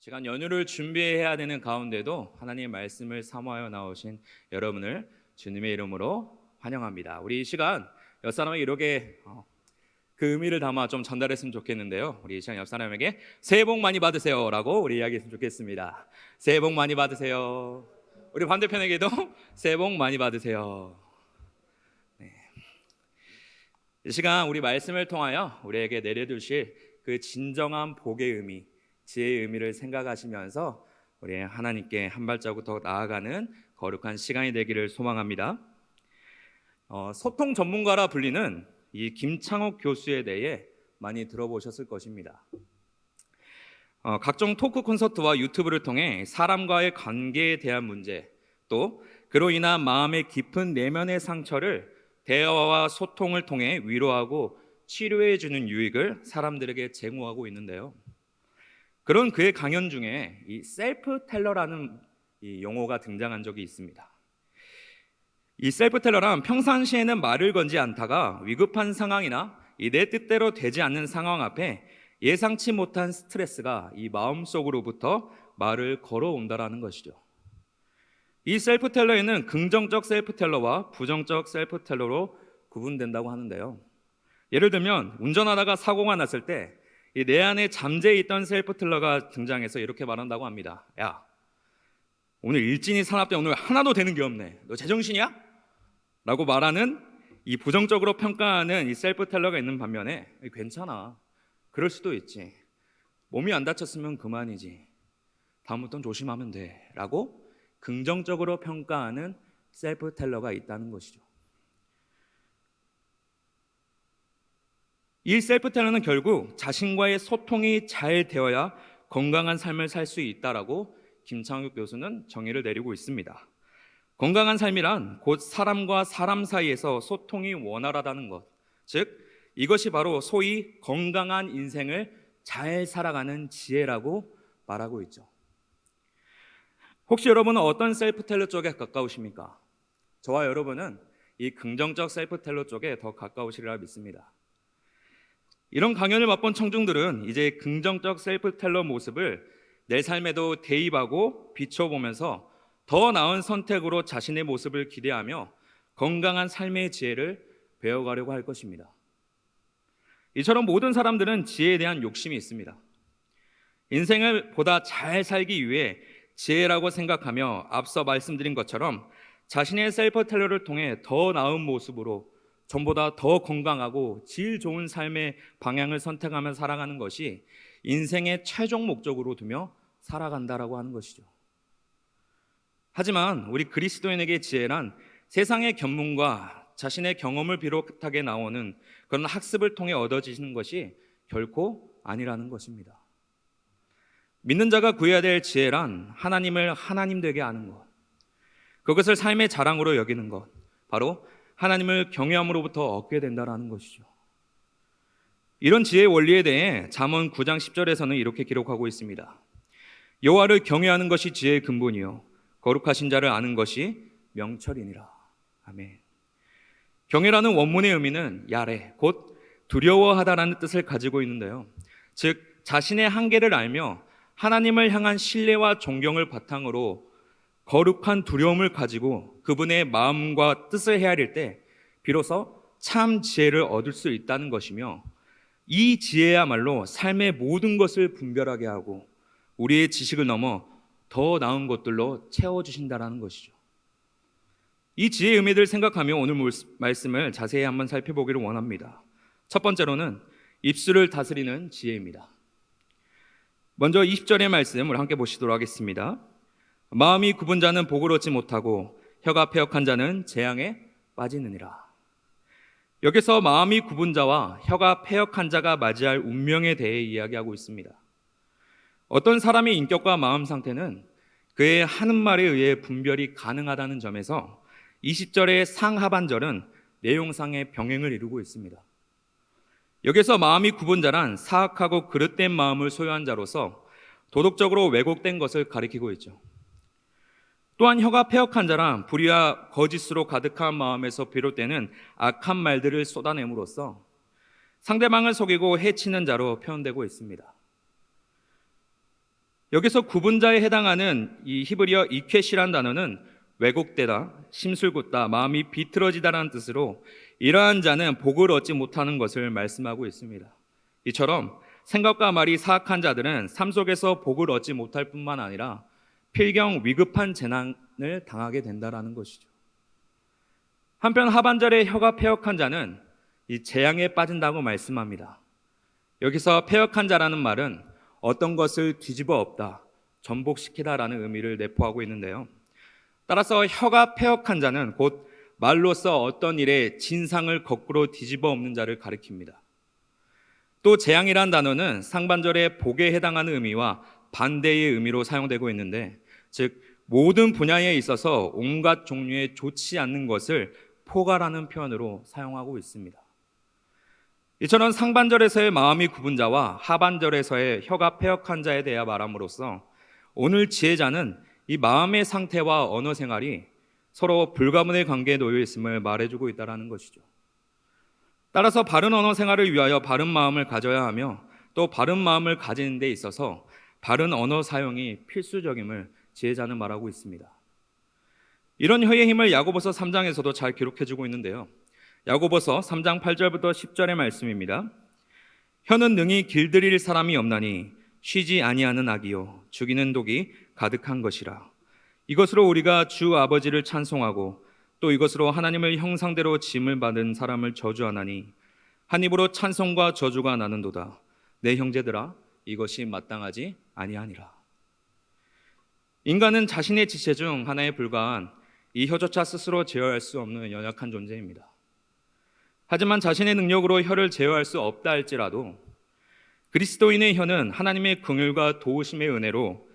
시간 연휴를 준비해야 되는 가운데도 하나님의 말씀을 사모하여 나오신 여러분을 주님의 이름으로 환영합니다. 우리 이 시간 옆 사람에게 이렇게 어, 그 의미를 담아 좀 전달했으면 좋겠는데요. 우리 이 시간 옆 사람에게 새해 복 많이 받으세요라고 우리 이야기했으면 좋겠습니다. 새해 복 많이 받으세요. 우리 반대편에게도 새해 복 많이 받으세요. 네. 이 시간 우리 말씀을 통하여 우리에게 내려주실 그 진정한 복의 의미, 지혜의 의미를 생각하시면서 우리 하나님께 한 발자국 더 나아가는 거룩한 시간이 되기를 소망합니다. 어, 소통 전문가라 불리는 이 김창옥 교수에 대해 많이 들어보셨을 것입니다. 어, 각종 토크 콘서트와 유튜브를 통해 사람과의 관계에 대한 문제, 또 그로 인한 마음의 깊은 내면의 상처를 대화와 소통을 통해 위로하고 치료해 주는 유익을 사람들에게 제공하고 있는데요. 그런 그의 강연 중에 이 셀프 텔러라는 이 용어가 등장한 적이 있습니다. 이 셀프 텔러란 평상시에는 말을 건지 않다가 위급한 상황이나 이내 뜻대로 되지 않는 상황 앞에 예상치 못한 스트레스가 이 마음속으로부터 말을 걸어온다라는 것이죠. 이 셀프 텔러에는 긍정적 셀프 텔러와 부정적 셀프 텔러로 구분된다고 하는데요. 예를 들면 운전하다가 사고가 났을 때 내 안에 잠재해 있던 셀프 텔러가 등장해서 이렇게 말한다고 합니다. 야, 오늘 일진이 산업대 오늘 하나도 되는 게 없네. 너 제정신이야? 라고 말하는 이 부정적으로 평가하는 이 셀프 텔러가 있는 반면에 괜찮아. 그럴 수도 있지. 몸이 안 다쳤으면 그만이지. 다음부터는 조심하면 돼. 라고 긍정적으로 평가하는 셀프 텔러가 있다는 것이죠. 이 셀프 텔러는 결국 자신과의 소통이 잘 되어야 건강한 삶을 살 수 있다라고 김창욱 교수는 정의를 내리고 있습니다. 건강한 삶이란 곧 사람과 사람 사이에서 소통이 원활하다는 것. 즉, 이것이 바로 소위 건강한 인생을 잘 살아가는 지혜라고 말하고 있죠. 혹시 여러분은 어떤 셀프 텔러 쪽에 가까우십니까? 저와 여러분은 이 긍정적 셀프 텔러 쪽에 더 가까우시리라 믿습니다. 이런 강연을 맛본 청중들은 이제 긍정적 셀프 텔러 모습을 내 삶에도 대입하고 비춰보면서 더 나은 선택으로 자신의 모습을 기대하며 건강한 삶의 지혜를 배워가려고 할 것입니다. 이처럼 모든 사람들은 지혜에 대한 욕심이 있습니다. 인생을 보다 잘 살기 위해 지혜라고 생각하며 앞서 말씀드린 것처럼 자신의 셀프 텔러를 통해 더 나은 모습으로 전보다 더 건강하고 질 좋은 삶의 방향을 선택하며 살아가는 것이 인생의 최종 목적으로 두며 살아간다라고 하는 것이죠. 하지만 우리 그리스도인에게 지혜란 세상의 견문과 자신의 경험을 비롯하게 나오는 그런 학습을 통해 얻어지는 것이 결코 아니라는 것입니다. 믿는 자가 구해야 될 지혜란 하나님을 하나님 되게 아는 것. 그것을 삶의 자랑으로 여기는 것. 바로 하나님을 경외함으로부터 얻게 된다라는 것이죠. 이런 지혜의 원리에 대해 잠언 9장 10절에서는 이렇게 기록하고 있습니다. 여호와를 경외하는 것이 지혜의 근본이요 거룩하신 자를 아는 것이 명철이니라. 아멘. 경외라는 원문의 의미는 야레 곧 두려워하다라는 뜻을 가지고 있는데요. 즉 자신의 한계를 알며 하나님을 향한 신뢰와 존경을 바탕으로 거룩한 두려움을 가지고 그분의 마음과 뜻을 헤아릴 때 비로소 참 지혜를 얻을 수 있다는 것이며 이 지혜야말로 삶의 모든 것을 분별하게 하고 우리의 지식을 넘어 더 나은 것들로 채워주신다라는 것이죠. 이 지혜의 의미를 생각하며 오늘 말씀을 자세히 한번 살펴보기를 원합니다. 첫 번째로는 입술을 다스리는 지혜입니다. 먼저 20절의 말씀을 함께 보시도록 하겠습니다. 마음이 굽은 자는 복을 얻지 못하고 혀가 폐역한 자는 재앙에 빠지느니라. 여기서 마음이 굽은 자와 혀가 폐역한 자가 맞이할 운명에 대해 이야기하고 있습니다. 어떤 사람의 인격과 마음 상태는 그의 하는 말에 의해 분별이 가능하다는 점에서 20절의 상하반절은 내용상의 병행을 이루고 있습니다. 여기서 마음이 굽은 자란 사악하고 그릇된 마음을 소유한 자로서 도덕적으로 왜곡된 것을 가리키고 있죠. 또한 혀가 폐역한 자란 불의와 거짓으로 가득한 마음에서 비롯되는 악한 말들을 쏟아냄으로써 상대방을 속이고 해치는 자로 표현되고 있습니다. 여기서 구분자에 해당하는 이 히브리어 이케시란 단어는 왜곡되다, 심술궂다, 마음이 비틀어지다라는 뜻으로 이러한 자는 복을 얻지 못하는 것을 말씀하고 있습니다. 이처럼 생각과 말이 사악한 자들은 삶 속에서 복을 얻지 못할 뿐만 아니라 필경 위급한 재난을 당하게 된다라는 것이죠. 한편 하반절에 혀가 폐역한 자는 이 재앙에 빠진다고 말씀합니다. 여기서 폐역한 자라는 말은 어떤 것을 뒤집어 엎다, 전복시키다라는 의미를 내포하고 있는데요. 따라서 혀가 폐역한 자는 곧 말로써 어떤 일의 진상을 거꾸로 뒤집어 엎는 자를 가리킵니다. 또 재앙이란 단어는 상반절의 복에 해당하는 의미와 반대의 의미로 사용되고 있는데 즉 모든 분야에 있어서 온갖 종류의 좋지 않는 것을 포괄하는 표현으로 사용하고 있습니다. 이처럼 상반절에서의 마음이 굽은 자와 하반절에서의 혀가 폐역한 자에 대해 말함으로써 오늘 지혜자는 이 마음의 상태와 언어 생활이 서로 불가분의 관계에 놓여 있음을 말해주고 있다는 것이죠. 따라서 바른 언어 생활을 위하여 바른 마음을 가져야 하며 또 바른 마음을 가지는 데 있어서 바른 언어 사용이 필수적임을 지혜자는 말하고 있습니다. 이런 혀의 힘을 야고보서 3장에서도 잘 기록해 주고 있는데요. 야고보서 3장 8절부터 10절의 말씀입니다. 혀는 능히 길들일 사람이 없나니 쉬지 아니하는 악이요 죽이는 독이 가득한 것이라. 이것으로 우리가 주 아버지를 찬송하고 또 이것으로 하나님을 형상대로 짐을 받은 사람을 저주하나니 한 입으로 찬송과 저주가 나는도다. 내 형제들아 이것이 마땅하지 아니하니라. 인간은 자신의 지체 중 하나에 불과한 이 혀조차 스스로 제어할 수 없는 연약한 존재입니다. 하지만 자신의 능력으로 혀를 제어할 수 없다 할지라도 그리스도인의 혀는 하나님의 긍휼과 도우심의 은혜로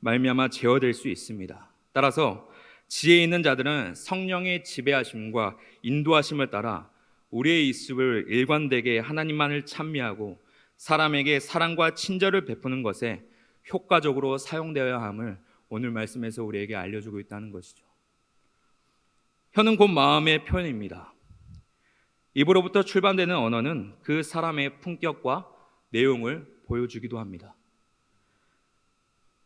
말미암아 제어될 수 있습니다. 따라서 지혜 있는 자들은 성령의 지배하심과 인도하심을 따라 우리의 입술을 일관되게 하나님만을 찬미하고 사람에게 사랑과 친절을 베푸는 것에 효과적으로 사용되어야 함을 오늘 말씀에서 우리에게 알려주고 있다는 것이죠. 혀는 곧 마음의 표현입니다. 입으로부터 출발되는 언어는 그 사람의 품격과 내용을 보여주기도 합니다.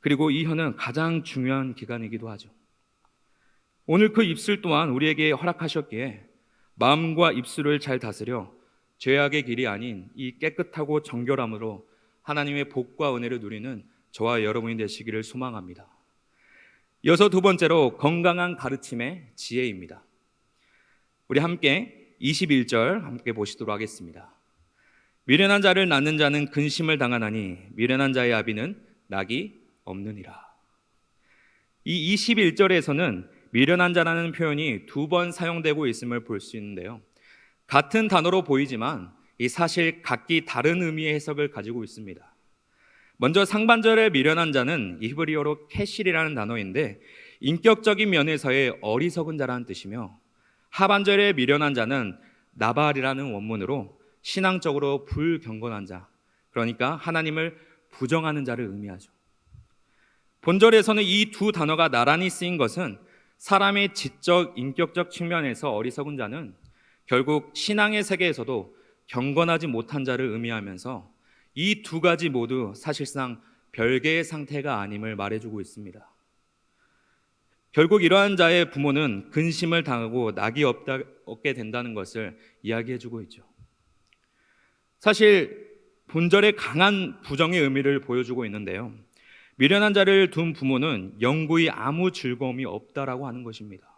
그리고 이 혀는 가장 중요한 기관이기도 하죠. 오늘 그 입술 또한 우리에게 허락하셨기에 마음과 입술을 잘 다스려 죄악의 길이 아닌 이 깨끗하고 정결함으로 하나님의 복과 은혜를 누리는 저와 여러분이 되시기를 소망합니다. 이어서 두 번째로 건강한 가르침의 지혜입니다. 우리 함께 21절 함께 보시도록 하겠습니다. 미련한 자를 낳는 자는 근심을 당하나니 미련한 자의 아비는 낙이 없느니라. 이 21절에서는 미련한 자라는 표현이 두 번 사용되고 있음을 볼 수 있는데요. 같은 단어로 보이지만 이 사실 각기 다른 의미의 해석을 가지고 있습니다. 먼저 상반절의 미련한 자는 히브리어로 캐실이라는 단어인데 인격적인 면에서의 어리석은 자라는 뜻이며 하반절의 미련한 자는 나발이라는 원문으로 신앙적으로 불경건한 자, 그러니까 하나님을 부정하는 자를 의미하죠. 본절에서는 이 두 단어가 나란히 쓰인 것은 사람의 지적, 인격적 측면에서 어리석은 자는 결국 신앙의 세계에서도 경건하지 못한 자를 의미하면서 이 두 가지 모두 사실상 별개의 상태가 아님을 말해주고 있습니다. 결국 이러한 자의 부모는 근심을 당하고 낙이 없다, 얻게 된다는 것을 이야기해주고 있죠. 사실 본절의 강한 부정의 의미를 보여주고 있는데요. 미련한 자를 둔 부모는 영구히 아무 즐거움이 없다라고 하는 것입니다.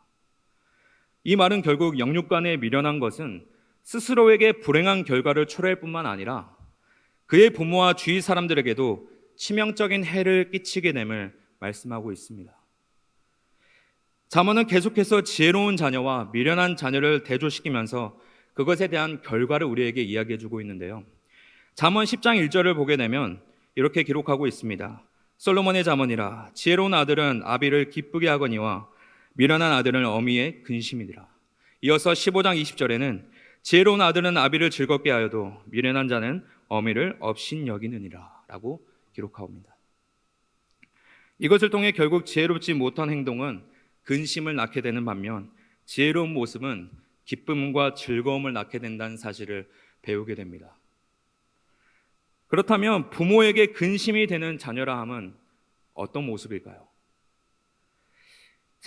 이 말은 결국 영육간에 미련한 것은 스스로에게 불행한 결과를 초래할 뿐만 아니라 그의 부모와 주위 사람들에게도 치명적인 해를 끼치게 됨을 말씀하고 있습니다. 잠언은 계속해서 지혜로운 자녀와 미련한 자녀를 대조시키면서 그것에 대한 결과를 우리에게 이야기해 주고 있는데요. 잠언 10장 1절을 보게 되면 이렇게 기록하고 있습니다. 솔로몬의 잠언이라 지혜로운 아들은 아비를 기쁘게 하거니와 미련한 아들은 어미의 근심이니라. 이어서 15장 20절에는 지혜로운 아들은 아비를 즐겁게 하여도 미련한 자는 어미를 업신 여기느니라라고 기록하옵니다. 이것을 통해 결국 지혜롭지 못한 행동은 근심을 낳게 되는 반면 지혜로운 모습은 기쁨과 즐거움을 낳게 된다는 사실을 배우게 됩니다. 그렇다면 부모에게 근심이 되는 자녀라 함은 어떤 모습일까요?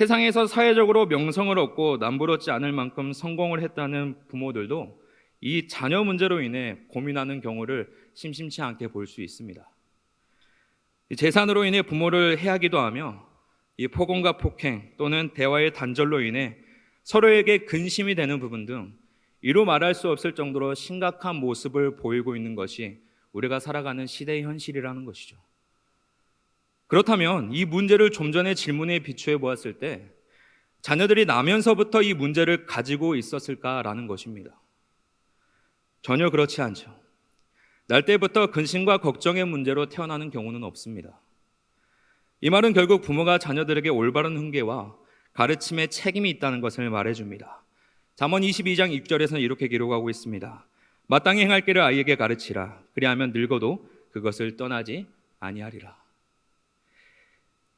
세상에서 사회적으로 명성을 얻고 남부럽지 않을 만큼 성공을 했다는 부모들도 이 자녀 문제로 인해 고민하는 경우를 심심치 않게 볼 수 있습니다. 이 재산으로 인해 부모를 해하기도 하며 이 폭언과 폭행 또는 대화의 단절로 인해 서로에게 근심이 되는 부분 등 이루 말할 수 없을 정도로 심각한 모습을 보이고 있는 것이 우리가 살아가는 시대의 현실이라는 것이죠. 그렇다면 이 문제를 좀 전에 질문에 비추어 보았을 때 자녀들이 나면서부터 이 문제를 가지고 있었을까라는 것입니다. 전혀 그렇지 않죠. 날 때부터 근심과 걱정의 문제로 태어나는 경우는 없습니다. 이 말은 결국 부모가 자녀들에게 올바른 훈계와 가르침에 책임이 있다는 것을 말해줍니다. 잠언 22장 6절에서는 이렇게 기록하고 있습니다. 마땅히 행할 길을 아이에게 가르치라. 그리하면 늙어도 그것을 떠나지 아니하리라.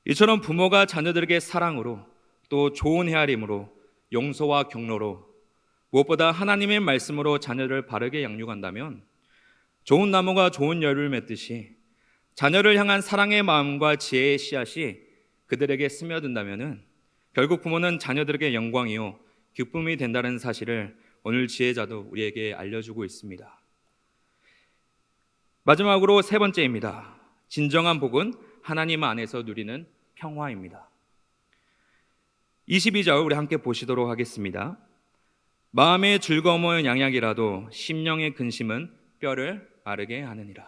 이처럼 부모가 자녀들에게 사랑으로 또 좋은 헤아림으로 용서와 경로로 무엇보다 하나님의 말씀으로 자녀를 바르게 양육한다면 좋은 나무가 좋은 열을 맺듯이 자녀를 향한 사랑의 마음과 지혜의 씨앗이 그들에게 스며든다면은 결국 부모는 자녀들에게 영광이요 기쁨이 된다는 사실을 오늘 지혜자도 우리에게 알려주고 있습니다. 마지막으로 세 번째입니다. 진정한 복은 하나님 안에서 누리는 평화입니다. 22절 우리 함께 보시도록 하겠습니다. 마음의 즐거움은 양약이라도 심령의 근심은 뼈를 마르게 하느니라.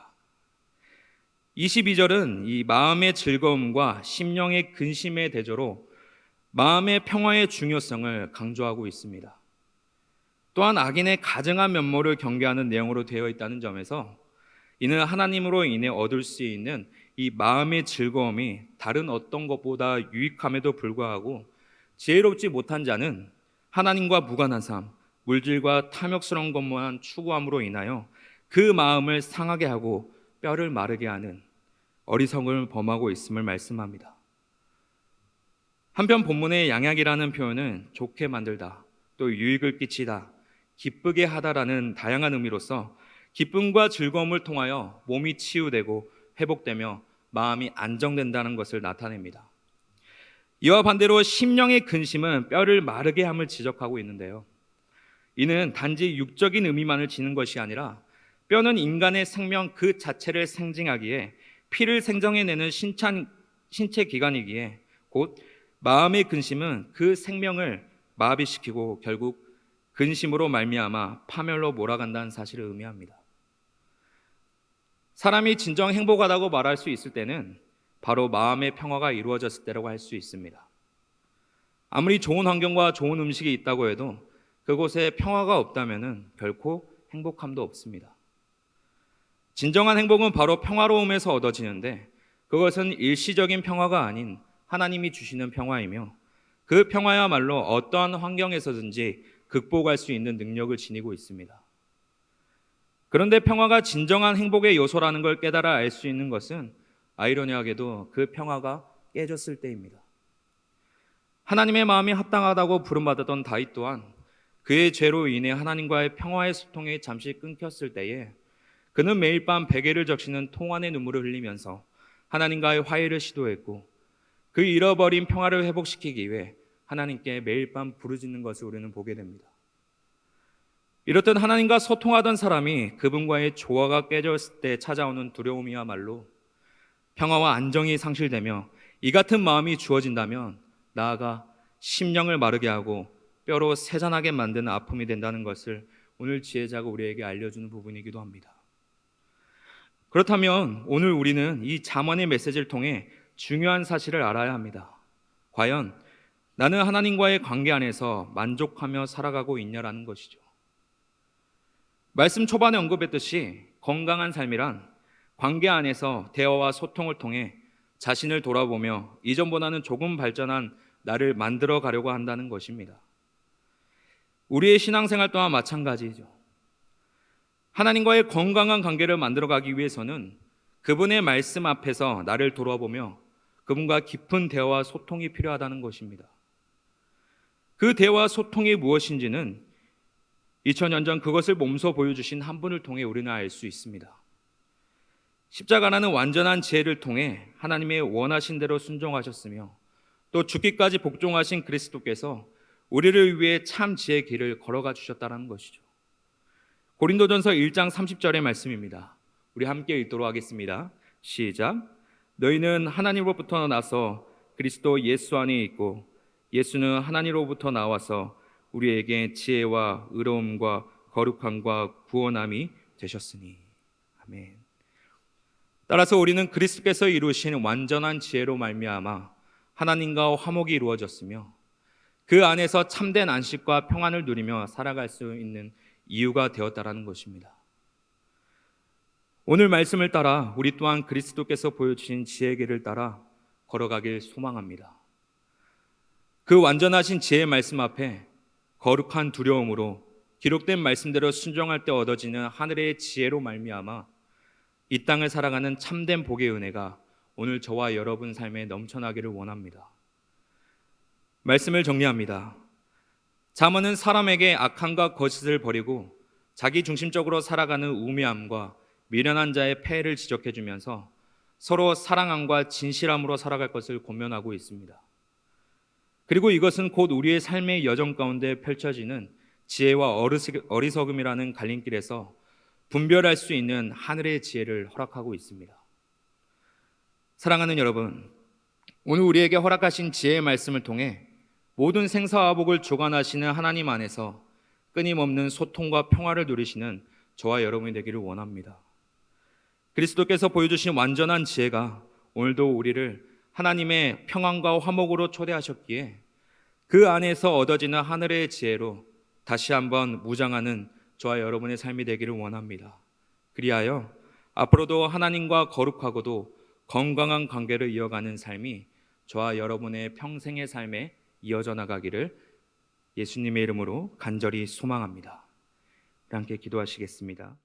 22절은 이 마음의 즐거움과 심령의 근심의 대조로 마음의 평화의 중요성을 강조하고 있습니다. 또한 악인의 가증한 면모를 경계하는 내용으로 되어 있다는 점에서 이는 하나님으로 인해 얻을 수 있는 이 마음의 즐거움이 다른 어떤 것보다 유익함에도 불구하고 지혜롭지 못한 자는 하나님과 무관한 삶, 물질과 탐욕스러운 것만 추구함으로 인하여 그 마음을 상하게 하고 뼈를 마르게 하는 어리석음을 범하고 있음을 말씀합니다. 한편 본문의 양약이라는 표현은 좋게 만들다, 또 유익을 끼치다, 기쁘게 하다라는 다양한 의미로서 기쁨과 즐거움을 통하여 몸이 치유되고 회복되며 마음이 안정된다는 것을 나타냅니다. 이와 반대로 심령의 근심은 뼈를 마르게 함을 지적하고 있는데요. 이는 단지 육적인 의미만을 지는 것이 아니라 뼈는 인간의 생명 그 자체를 생징하기에 피를 생성해내는 신찬, 신체 기관이기에 곧 마음의 근심은 그 생명을 마비시키고 결국 근심으로 말미암아 파멸로 몰아간다는 사실을 의미합니다. 사람이 진정 행복하다고 말할 수 있을 때는 바로 마음의 평화가 이루어졌을 때라고 할 수 있습니다. 아무리 좋은 환경과 좋은 음식이 있다고 해도 그곳에 평화가 없다면 결코 행복함도 없습니다. 진정한 행복은 바로 평화로움에서 얻어지는데 그것은 일시적인 평화가 아닌 하나님이 주시는 평화이며 그 평화야말로 어떠한 환경에서든지 극복할 수 있는 능력을 지니고 있습니다. 그런데 평화가 진정한 행복의 요소라는 걸 깨달아 알 수 있는 것은 아이러니하게도 그 평화가 깨졌을 때입니다. 하나님의 마음이 합당하다고 부름받았던 다윗 또한 그의 죄로 인해 하나님과의 평화의 소통이 잠시 끊겼을 때에 그는 매일 밤 베개를 적시는 통안의 눈물을 흘리면서 하나님과의 화해를 시도했고 그 잃어버린 평화를 회복시키기 위해 하나님께 매일 밤 부르짖는 것을 우리는 보게 됩니다. 이렇듯 하나님과 소통하던 사람이 그분과의 조화가 깨졌을 때 찾아오는 두려움이야말로 평화와 안정이 상실되며 이 같은 마음이 주어진다면 나아가 심령을 마르게 하고 뼈로 세잔하게 만드는 아픔이 된다는 것을 오늘 지혜자가 우리에게 알려주는 부분이기도 합니다. 그렇다면 오늘 우리는 이 잠언의 메시지를 통해 중요한 사실을 알아야 합니다. 과연 나는 하나님과의 관계 안에서 만족하며 살아가고 있냐라는 것이죠. 말씀 초반에 언급했듯이 건강한 삶이란 관계 안에서 대화와 소통을 통해 자신을 돌아보며 이전보다는 조금 발전한 나를 만들어 가려고 한다는 것입니다. 우리의 신앙생활 또한 마찬가지죠. 하나님과의 건강한 관계를 만들어 가기 위해서는 그분의 말씀 앞에서 나를 돌아보며 그분과 깊은 대화와 소통이 필요하다는 것입니다. 그 대화 소통이 무엇인지는 2000년 전 그것을 몸소 보여주신 한 분을 통해 우리는 알 수 있습니다. 십자가라는 완전한 지혜를 통해 하나님의 원하신 대로 순종하셨으며 또 죽기까지 복종하신 그리스도께서 우리를 위해 참 지혜의 길을 걸어가 주셨다는 것이죠. 고린도전서 1장 30절의 말씀입니다. 우리 함께 읽도록 하겠습니다. 시작. 너희는 하나님으로부터 나서 그리스도 예수 안에 있고 예수는 하나님으로부터 나와서 우리에게 지혜와 의로움과 거룩함과 구원함이 되셨으니 아멘. 따라서 우리는 그리스도께서 이루신 완전한 지혜로 말미암아 하나님과 화목이 이루어졌으며 그 안에서 참된 안식과 평안을 누리며 살아갈 수 있는 이유가 되었다라는 것입니다. 오늘 말씀을 따라 우리 또한 그리스도께서 보여주신 지혜의 길을 따라 걸어가길 소망합니다. 그 완전하신 지혜의 말씀 앞에 거룩한 두려움으로 기록된 말씀대로 순종할 때 얻어지는 하늘의 지혜로 말미암아 이 땅을 살아가는 참된 복의 은혜가 오늘 저와 여러분 삶에 넘쳐나기를 원합니다. 말씀을 정리합니다. 잠언은 사람에게 악함과 거짓을 버리고 자기 중심적으로 살아가는 우매함과 미련한 자의 폐해를 지적해 주면서 서로 사랑함과 진실함으로 살아갈 것을 권면하고 있습니다. 그리고 이것은 곧 우리의 삶의 여정 가운데 펼쳐지는 지혜와 어리석음이라는 갈림길에서 분별할 수 있는 하늘의 지혜를 허락하고 있습니다. 사랑하는 여러분, 오늘 우리에게 허락하신 지혜의 말씀을 통해 모든 생사와 복을 주관하시는 하나님 안에서 끊임없는 소통과 평화를 누리시는 저와 여러분이 되기를 원합니다. 그리스도께서 보여주신 완전한 지혜가 오늘도 우리를 하나님의 평안과 화목으로 초대하셨기에 그 안에서 얻어지는 하늘의 지혜로 다시 한번 무장하는 저와 여러분의 삶이 되기를 원합니다. 그리하여 앞으로도 하나님과 거룩하고도 건강한 관계를 이어가는 삶이 저와 여러분의 평생의 삶에 이어져 나가기를 예수님의 이름으로 간절히 소망합니다. 함께 기도하시겠습니다.